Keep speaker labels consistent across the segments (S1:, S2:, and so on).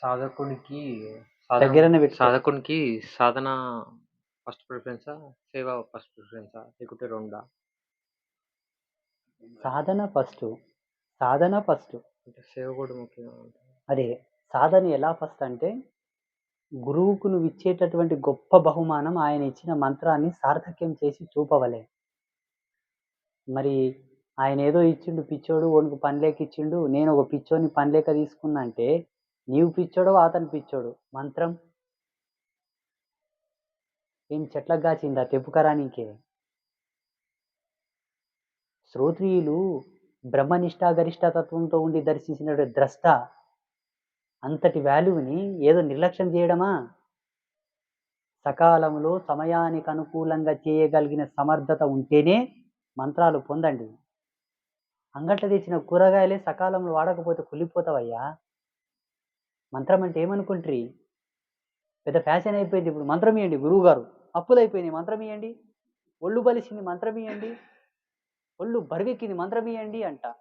S1: సాధకునికి
S2: దగ్గరనే పెట్టుకో.
S1: సాధకునికి సాధన ఫస్ట్ ప్రిఫరెన్సా సేవ ఫస్ట్ ప్రిఫరెన్సా లేకుంటే రెండా?
S2: సాధన ఫస్ట్ సాధన ఫస్ట్
S1: అంటే సేవ కూడా ముఖ్యంగా ఉంటుంది.
S2: అదే సాధన ఎలా ఫస్ట్ అంటే గురువుకు నువ్వు ఇచ్చేటటువంటి గొప్ప బహుమానం ఆయన ఇచ్చిన మంత్రాన్ని సార్థక్యం చేసి చూపవలే. మరి ఆయన ఏదో ఇచ్చిండు పిచ్చోడు ఓనికి పనిలేక ఇచ్చిండు నేను ఒక పిచ్చోని పనిలేక తీసుకున్నా అంటే నీవు పిచ్చోడు అతను పిచ్చోడు. మంత్రం. ఏం చెట్లకు కాచిందా తెప్పుకరా నీకే శ్రోత్రియులు బ్రహ్మనిష్ట గరిష్ట తత్వంతో ఉండి దర్శించిన ద్రష్ట అంతటి వాల్యూని ఏదో నిర్లక్ష్యం చేయడమా? సకాలంలో సమయానికి అనుకూలంగా చేయగలిగిన సమర్థత ఉంటేనే మంత్రాలు పొందండి. అంగట్ల తెచ్చిన కూరగాయలే సకాలంలో వాడకపోతే కుళ్ళిపోతావయ్యా. మంత్రం అంటే ఏమనుకుంటారు? పెద్ద ఫ్యాషన్ అయిపోయింది ఇప్పుడు. మంత్రం ఇవ్వండి గురువు గారు అప్పులు అయిపోయినాయి మంత్రం ఇవ్వండి ఒళ్ళు బలిసింది మంత్రం ఇవ్వండి ఒళ్ళు బరువెక్కింది మంత్రం ఇవ్వండి అంట.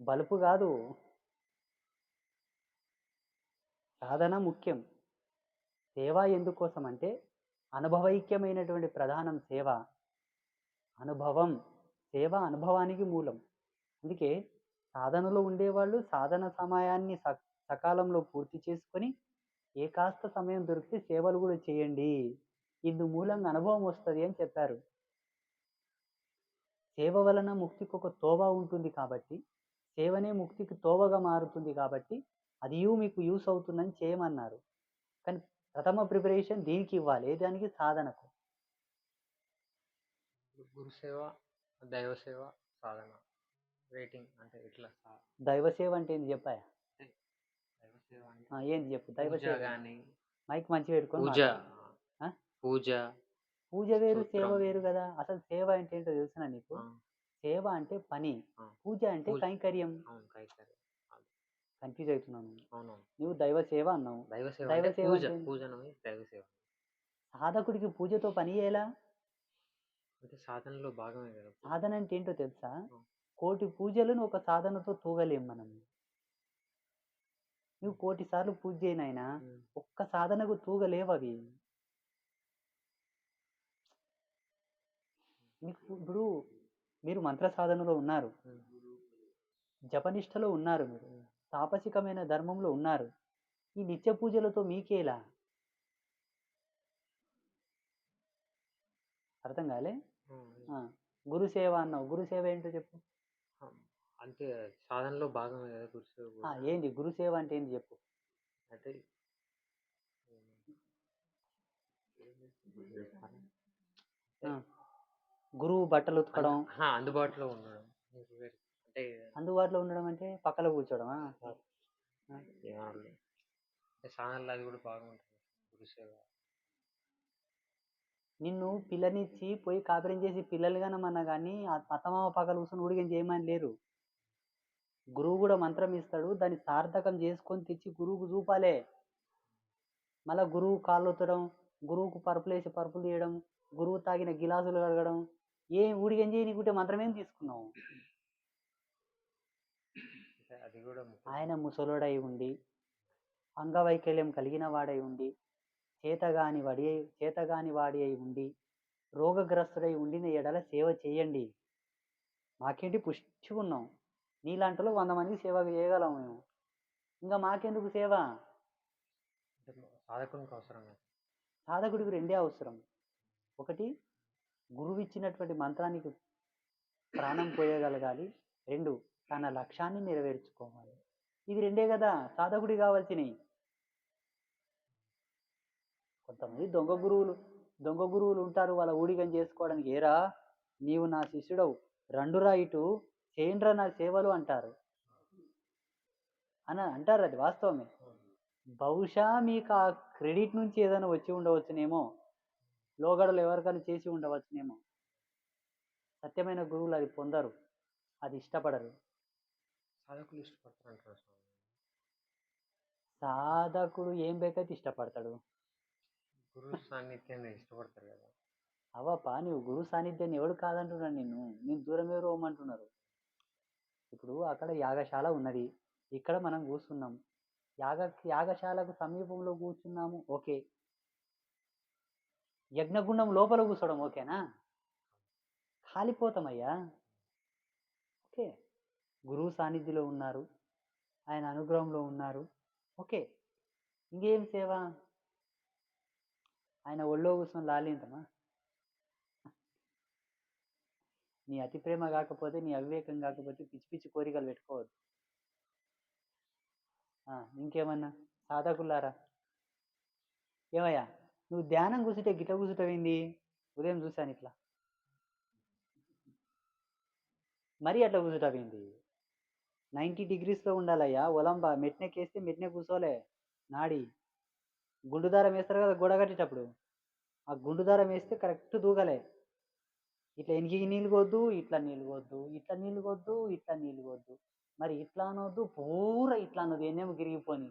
S2: బలుపు కాదు. సాధన ముఖ్యం. సేవ ఎందుకోసం అంటే అనుభవైక్యమైనటువంటి ప్రధానం సేవ. అనుభవం. సేవ అనుభవానికి మూలం. అందుకే సాధనలో ఉండేవాళ్ళు సాధన సమయాన్ని స- సకాలంలో పూర్తి చేసుకొని ఏ కాస్త సమయం దొరికితే సేవలు కూడా చేయండి. ఇందు మూలంగా అనుభవం వస్తుంది అని చెప్పారు. సేవ వలన ముక్తికి ఒక తోవ ఉంటుంది కాబట్టి సేవనే ముక్తికి తోవగా మారుతుంది కాబట్టి అది మీకు యూస్ అవుతుందని చేయమన్నారు. కానీ ప్రథమ ప్రిపరేషన్ దీనికి ఇవ్వాలి. దానికి? సాధనకు.
S1: గురు సేవ దైవ సేవ సాధన. రేటింగ్ అంటే ఇట్లా సా-
S2: దైవ సేవ అంటే ఏంది ఆ, ఏంది చెప్పు? దైవ
S1: పూజ
S2: సేవ
S1: కానీ
S2: మైక్ మంచి పెట్టుకొని
S1: పూజ? పూజ
S2: పూజ వేరు సేవ. వేరు కదా. అసలు సేవ అంటే ఏంటో తెలుసునా నీకు? సేవ అంటే పని. పూజ అంటే. కైంకర్యం. కన్ఫ్యూజ్ అవుతున్నాను నువ్వు దైవ సేవ అన్నావు
S1: దైవ సేవ
S2: దైవ సేవ
S1: పూజ దైవ
S2: సాధకుడికి పూజతో పని చేయాలా?
S1: అంటే సాధనలో భాగమే కదా.
S2: సాధన అంటే ఏంటో తెలుసా. కోటి పూజలను ఒక సాధనతో తూగలేం మనం. నువ్వు కోటి సార్లు పూజ చేయనైనా. ఒక్క సాధనకు తూగలేవు అవి మీకు ఇప్పుడు మీరు మంత్ర సాధనలో ఉన్నారు. జపనిష్టలో ఉన్నారు మీరు. తాపసికమైన ధర్మంలో ఉన్నారు. ఈ నిత్య పూజలతో మీకేలా? అర్థం కాలే?
S1: ఉమ్.
S2: ఆ, గురు సేవ అన్నావు. గురు సేవ ఏంటో చెప్పు.
S1: అంటే సాధనలో భాగమే కదా గురు సేవ
S2: ఆ,
S1: కూడా.
S2: ఏంది? గురు సేవ అంటే ఏంది చెప్పు?
S1: అంటే
S2: ఆ, గురువు బట్టలు ఉతకడం.
S1: అందు- అందుబాటులో ఉండడం. వేరే- అంటే
S2: అందుబాటులో ఉండడం అంటే కూర్చోవడమా?
S1: ఏమనాలి? అంటే సాధనలో అది కూడా బాగుంటుంది
S2: నిన్ను పిల్లనిచ్చి పోయి కాపురం చేసి పిల్లలు కనమన్నా కానీ అత్తమామ పక్కన కూర్చొని ఊడిగం చేయమని లేరు. గురువు కూడా మంత్రం ఇస్తాడు దాన్ని సార్థకం చేసుకొని తెచ్చి గురువుకు చూపాలే. మళ్ళా గురువు కాళ్ళు ఒత్తడం గురువుకు పరుపులు వేసి పరుపులు తీయడం గురువు తాగిన గిలాసులు కడగడం ఏం ఊడిగం చేయనీకుంటే మంత్రం ఏం తీసుకున్నావు. ఆయన ముసలోడై ఉండి అంగవైకల్యం కలిగిన వాడై ఉండి చేతగాని వాడి చేతగాని వాడి అయి ఉండి రోగగ్రస్తుడై ఉండిన ఎడల సేవ చేయండి. మాకేంటి పుష్టిగా ఉన్నాం నీలాంటిలో వంద మందికి సేవ చేయగలం మేము. ఇంకా మాకెందుకు సేవ?
S1: అంటే సాధకునికి అవసరం
S2: సాధకుడికి రెండే అవసరం. ఒకటి గురువు ఇచ్చినటువంటి మంత్రానికి ప్రాణం పోయగలగాలి. రెండు తన లక్ష్యాన్ని నెరవేర్చుకోవాలి. ఇది రెండే కదా సాధకుడి కావాల్సినవి. కొంతమంది దొంగ గురువులు దొంగ గురువులు ఉంటారు వాళ్ళ ఊడిగం చేసుకోవడానికి. ఏరా నీవు నా శిష్యుడవు. రండురా ఇటు. చేయండ్రా నా సేవలు అంటారు. అని అంటారు అది వాస్తవమే. బహుశా మీకు ఆ క్రెడిట్ నుంచి ఏదైనా వచ్చి ఉండవచ్చునేమో లోగడలు ఎవరికైనా చేసి ఉండవచ్చునేమో. సత్యమైన గురువులు అది పొందరు. అది ఇష్టపడరు.
S1: సాధకులు ఇష్టపడతారు.
S2: సాధకుడు ఏం బేకైతే ఇష్టపడతాడు.
S1: గురువు సాన్నిధ్యాన్ని ఇష్టపడతారు కదా.
S2: అవప్ప నువ్వు గురు సాన్నిధ్యాన్ని ఎవడు కాదంటున్నాను నిన్ను. నేను దూరం ఎవరు పోమంటున్నారు ఇప్పుడు అక్కడ యాగశాల ఉన్నది. ఇక్కడ మనం కూర్చున్నాం. యాగ యాగశాలకు సమీపంలో కూర్చున్నాము. ఓకే. యజ్ఞగుండం లోపల కూర్చోవడం ఓకేనా? కాలిపోతామయ్యా. ఓకే. గురువు సాన్నిధ్యంలో ఉన్నారు. ఆయన అనుగ్రహంలో ఉన్నారు. ఓకే. ఇంకేం సేవ? ఆయన ఒళ్ళో కూర్చొని లాలింతమా నీ అతి ప్రేమ కాకపోతే నీ అవివేకం కాకపోతే పిచ్చి పిచ్చి కోరికలు పెట్టుకోవద్దు. ఇంకేమన్నా? సాధకులారా? ఏమయ్యా? నువ్వు ధ్యానం కూర్చుంటే గిట్ల కూర్చుంటావేంది? ఉదయం చూశాను ఇట్లా. మరీ అట్లా కూర్చుంటావేంది? నైంటీ డిగ్రీస్లో ఉండాలయ్యా. ఒలంబ మెట్నెక్కేస్తే మెట్నె కూర్చోలే. నాడి. గుండు దారం వేస్తారు కదా గోడ కట్టేటప్పుడు. ఆ గుండు దారం వేస్తే కరెక్ట్ దూగలే ఇట్లా ఎనికి నీళ్ళు కొద్దు ఇట్లా నీళ్ళు కొద్దు ఇట్లా నీళ్ళు కొద్దు ఇట్లా నీళ్ళు కొద్దు మరి ఇట్లా అనొద్దు పూర ఇట్లా అనొద్దు ఎన్నేమో గిరిగిపోని.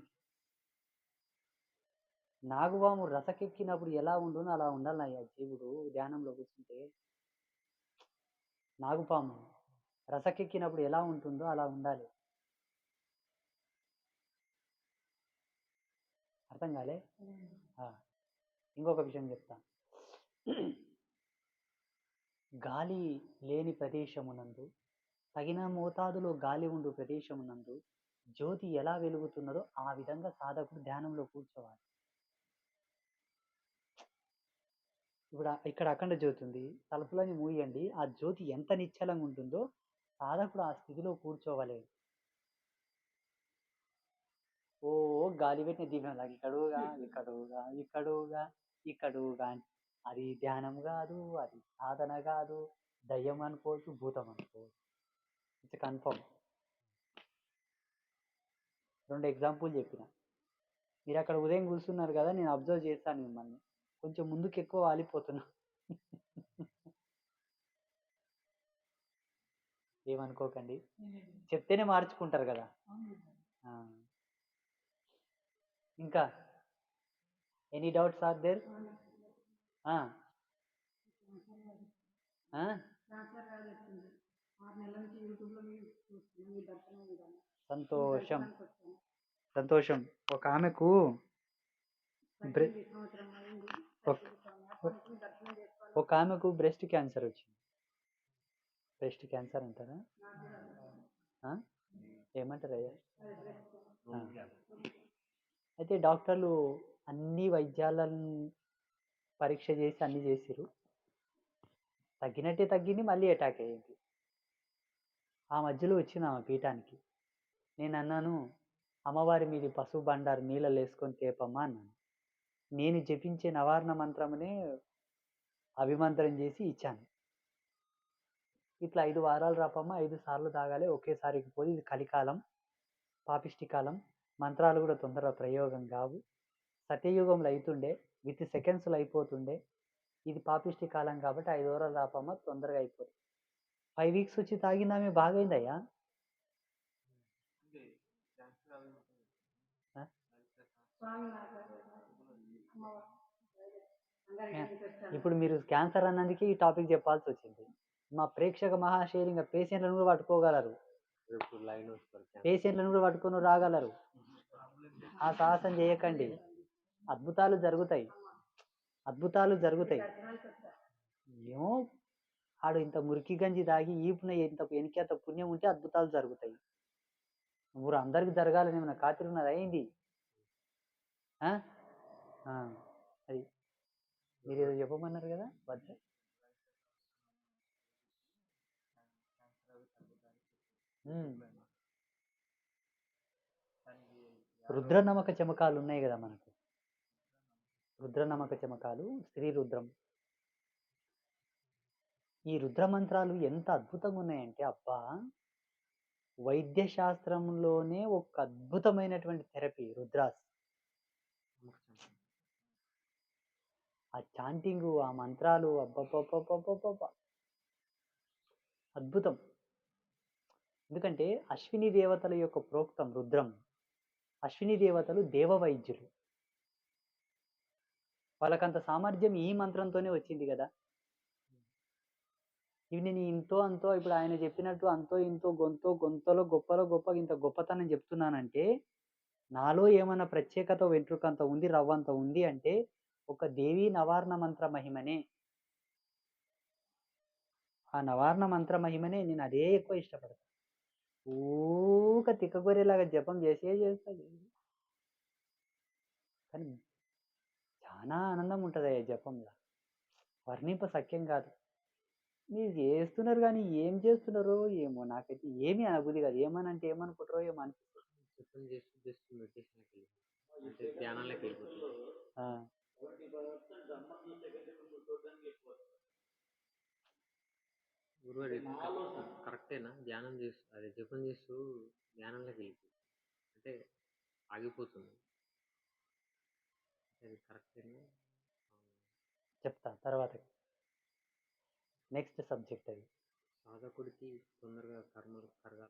S2: నాగుబాము రసకెక్కినప్పుడు ఎలా ఉండునో అలా ఉండాలి అయ్యా జీవుడు ధ్యానంలో కూర్చుంటే. నాగుపాము రసకెక్కినప్పుడు ఎలా ఉంటుందో అలా ఉండాలి. అర్థం కాలే? ఇంకొక విషయం చెప్తా. గాలి లేని ప్రదేశమునందు తగిన మోతాదులో గాలి ఉండు ప్రదేశమునందు జ్యోతి ఎలా వెలుగుతున్నదో ఆ విధంగా సాధకుడు ధ్యానంలో కూర్చోవాలి. ఇప్పుడు ఇక్కడ అఖండ జ్యోతి ఉంది. తలుపులని మూయండి. ఆ జ్యోతి ఎంత నిశ్చలంగా ఉంటుందో సాధకుడు ఆ స్థితిలో కూర్చోవాలి ఓ గాలి పెట్టిన దీపం లాగా ఇక్కడుగా ఇక్కడుగా ఇక్కడుగా ఇక్కడుగా అది ధ్యానం కాదు అది సాధన కాదు దయ్యం అనుకోవచ్చు భూతం అనుకోవచ్చు. ఇట్స్ కన్ఫర్మ్ రెండు ఎగ్జాంపుల్ చెప్పిన. మీరు అక్కడ ఉదయం కూర్చున్నారు కదా నేను అబ్జర్వ్ చేస్తాను మిమ్మల్ని. కొంచెం ముందుకు ఎక్కువ వాలిపోతున్నా. ఏమనుకోకండి. చెప్తేనే మార్చుకుంటారు కదా. ఇంకా ఎనీ డౌట్స్ ఆర్ దేర్ సంతోషం. సంతోషం. ఒక ఆమెకు ఒక- ఆమెకు బ్రెస్ట్ క్యాన్సర్ వచ్చింది. బ్రెస్ట్ క్యాన్సర్ అంటారా? ఏమంటారు అయ్యా. అయితే డాక్టర్లు అన్ని వైద్యాలను పరీక్ష చేసి అన్ని చేసిరు తగ్గినట్టే తగ్గింది మళ్ళీ అటాక్ అయ్యింది. ఆ మధ్యలో వచ్చింది ఆమె పీఠానికి. నేను అన్నాను అమ్మవారి మీది పసుపు బండారు నీళ్ళలో వేసుకొని తేపమ్మా అన్నాను. నేను జపించే నవారణ మంత్రమునే అభిమంత్రం చేసి ఇచ్చాను. ఇట్లా ఐదు వారాలు రాపమ్మ ఐదు సార్లు తాగాలి ఒకేసారికి పోయి ఇది కలికాలం పాపిష్టి కాలం. మంత్రాలు కూడా తొందరగా ప్రయోగం కావు. సత్యయుగంలో అవుతుండే విత్ సెకండ్స్లో అయిపోతుండే. ఇది పాపిష్టి కాలం కాబట్టి ఐదు వారాలు రాపమ్మ తొందరగా అయిపోతుంది ఫైవ్ వీక్స్ వచ్చి తాగిందామే బాగైందయ్యా? ఇప్పుడు మీరు క్యాన్సర్ అన్నందుకే ఈ టాపిక్ చెప్పాల్సి వచ్చింది మా ప్రేక్షక మహాశైలి ఇంకా పేషెంట్లను కూడా పట్టుకోగలరు. పేషెంట్లను కూడా పట్టుకొని రాగలరు. ఆ సాహసం చేయకండి. అద్భుతాలు జరుగుతాయి. అద్భుతాలు జరుగుతాయి. ఏమో ఆడు ఇంత మురికి గంజి తాగి ఈపున ఇంత వెనకేంత పుణ్యం ఉంటే అద్భుతాలు జరుగుతాయి. ఊరు అందరికి జరగాలని ఏమైనా ఖాతిరి ఉన్నది అయింది అది మీరు ఏదో చెప్పమన్నారు కదా వద్ద రుద్ర నమ్మక చమకాలు ఉన్నాయి కదా మనకు. రుద్ర నమక చమకాలు స్త్రీ రుద్రం. ఈ రుద్ర మంత్రాలు ఎంత అద్భుతంగా ఉన్నాయంటే అబ్బా! వైద్య శాస్త్రంలోనే ఒక అద్భుతమైనటువంటి థెరపీ రుద్రాస్. ఆ చాంటింగ్ ఆ మంత్రాలు అబ్బబ్బబ్బబ్బబ్బబ్బ అద్భుతం. ఎందుకంటే అశ్విని దేవతల యొక్క ప్రోక్తం రుద్రం. అశ్విని దేవతలు దేవ వైద్యులు వాళ్ళకంత సామర్థ్యం ఈ మంత్రంతోనే వచ్చింది కదా. ఇవి నేను ఇంతో అంతో ఇప్పుడు ఆయన చెప్పినట్టు అంతో ఇంతో గొంతో గొంతలో గొప్పలో గొప్ప ఇంత గొప్పతనం చెప్తున్నానంటే నాలో ఏమైనా ప్రత్యేకత వెంట్రుకంత ఉంది రవ్వంత ఉంది అంటే ఒక దేవి నవార్ణ మంత్ర మహిమనే. ఆ నవార్ణ మంత్ర మహిమనే నేను అదే ఎక్కువ ఇష్టపడతాను ఊక తిక్కగొరేలాగా జపం చేసే చేస్తా. కానీ చాలా ఆనందం ఉంటుంది ఆ జపంలో. వర్ణింప సఖ్యం కాదు. మీరు చేస్తున్నారు కానీ ఏం చేస్తున్నారో ఏమో నాకైతే ఏమీ అనుభూతి కాదు. ఏమనుకుంటారో ఏమో
S1: వెళ్ళిపోతుంది అంటే ఇది కరెక్ట్- కరెక్టేనా? ధ్యానం చేస్తూ అదే జపం చేస్తూ ధ్యానంలోకి వెళ్ళిపోతుంది అంటే ఆగిపోతుంది అది కరెక్టేనా
S2: చెప్తా తర్వాత. నెక్స్ట్ సబ్జెక్ట్ అది.
S1: సాధకుడికి తొందరగా కర్మలు కరగాలి.